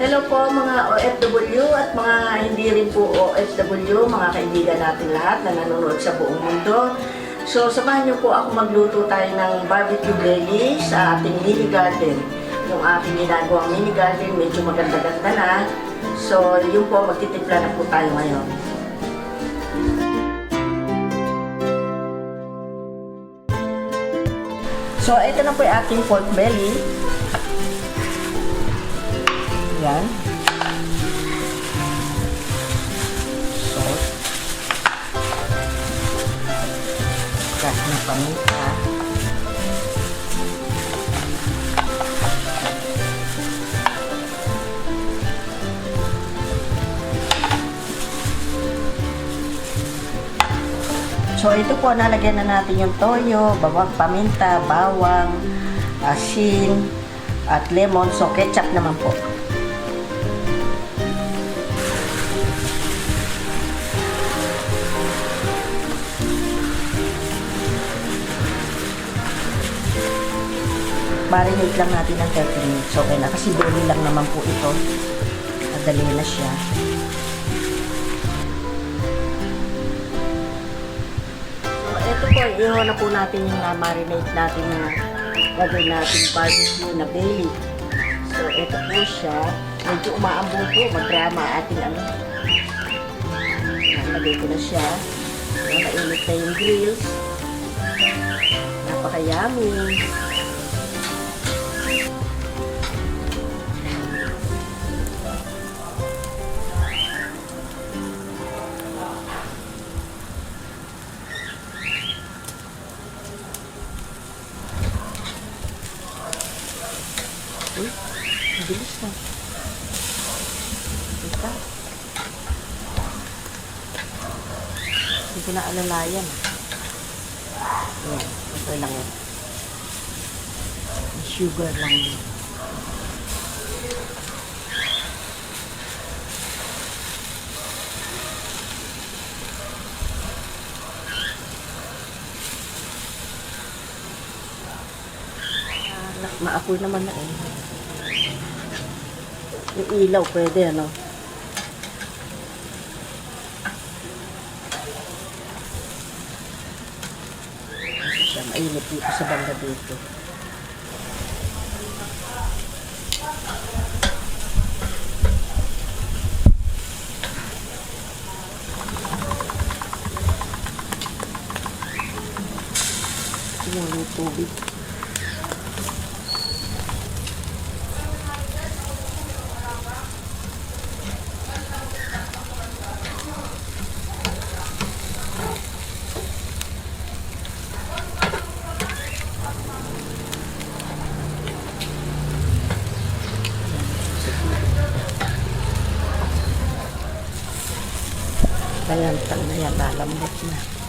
Hello po mga OFW at mga hindi rin po OFW, mga kaibigan natin lahat na nanonood sa buong mundo. So samahan niyo po ako magluto tayo ng barbecue belly sa ating mini garden. Yung aking ginagawang mini garden, medyo maganda-ganda na. So yun po, magtitimpla na po tayo ngayon. So ito na po yung ating pork belly. Yan. Salt. Crack na paminta. So ito po, nalagyan na natin yung toyo, bawang paminta, bawang, asin, at lemon. So ketchup naman po. Marinate lang natin ng 30 minutes. Okay na. Kasi belly lang naman po ito. Madali na siya. So, ito po, iho na po natin yung uh, marinate natin na gagawin natin barbecue na belly. So, ito po siya. Medyo umaambon po. Magdrama ating ano. Nalagay ko na siya. Mainit na yung grills. Napaka-yummy. Uy, bilis na. Teka. Hindi na alalayan. Ayan, ito lang yun. Sugar lang yun. Maapoy naman na eh. Yung ilaw pwede ano. Siya mainit dito sa banda dito. Yung tubig. Ayan, tang na yan, lalambot na.